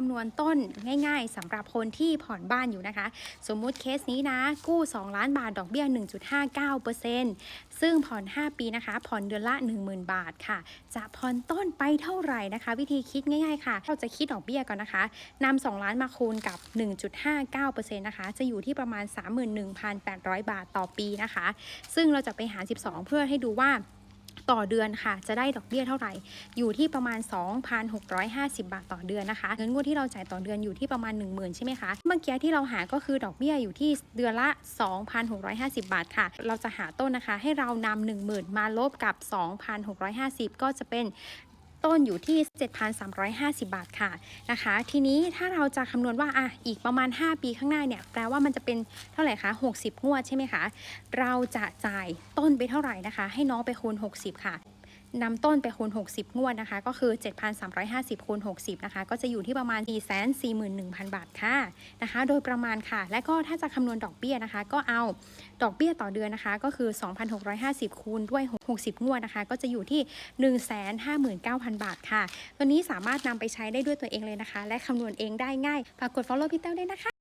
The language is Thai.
คำนวณต้นง่าย ๆสำหรับคนที่ผ่อนบ้านอยู่นะคะ สมมุติเคสนี้นะ กู้ 2 ล้านบาทดอกเบี้ย 1.59%ซึ่งผ่อน 5 ปีนะคะ ผ่อนเดือนละ 10,000 บาทค่ะ จะผ่อนต้นไปเท่าไหร่นะคะ วิธีคิดง่ายๆค่ะ เราจะคิดดอกเบี้ยก่อนนะคะนำ2ล้านมาคูณกับ 1.59%นะคะ จะอยู่ที่ประมาณ 31,800 บาทต่อปีนะคะ ซึ่งเราจะไปหาร 12 เพื่อให้ดูว่า ต่อเดือนค่ะ จะได้ดอกเบี้ยเท่าไหร่ อยู่ที่ประมาณ 2,650 บาทต่อเดือนนะคะเงินงวดที่เราจ่ายต่อเดือนอยู่ที่ประมาณ 10,000 ใช่ไหมคะเมื่อกี้ที่เราหาก็คือดอกเบี้ยอยู่ที่เดือนละ 2,650 บาทค่ะ เราจะหาต้นนะคะ ให้เรานำ10,000 มาลบกับ 2,650 ก็จะเป็น ต้นอยู่ที่ 7,350 บาทค่ะนะคะ ทีนี้ถ้าเราจะคำนวณว่าอะอีกประมาณ 5 ปีข้างหน้าเนี่ยแปลว่ามันจะเป็นเท่าไหร่คะ 60 งวดใช่ไหมคะ เราจะจ่ายต้นไปเท่าไหร่นะคะ ให้น้องไปคูณ 60 ค่ะ นำต้นไปคูณ 60 งวดนะคะ ก็คือ 7,350คูณ60 นะคะ ก็จะอยู่ที่ประมาณ 441,000 บาทค่ะนะคะ โดยประมาณค่ะ และก็ถ้าจะคำนวณดอกเบี้ยนะคะ ก็เอาดอกเบี้ยต่อเดือนนะคะ ก็คือ 2,650 คูณด้วย 60 งวดนะคะ ก็จะอยู่ที่ 159,000 บาทค่ะ ตัวนี้สามารถนำไปใช้ได้ด้วยตัวเองเลยนะคะ และคำนวณเองได้ง่ายฝากกด follow พี่แต้วด้วยนะคะ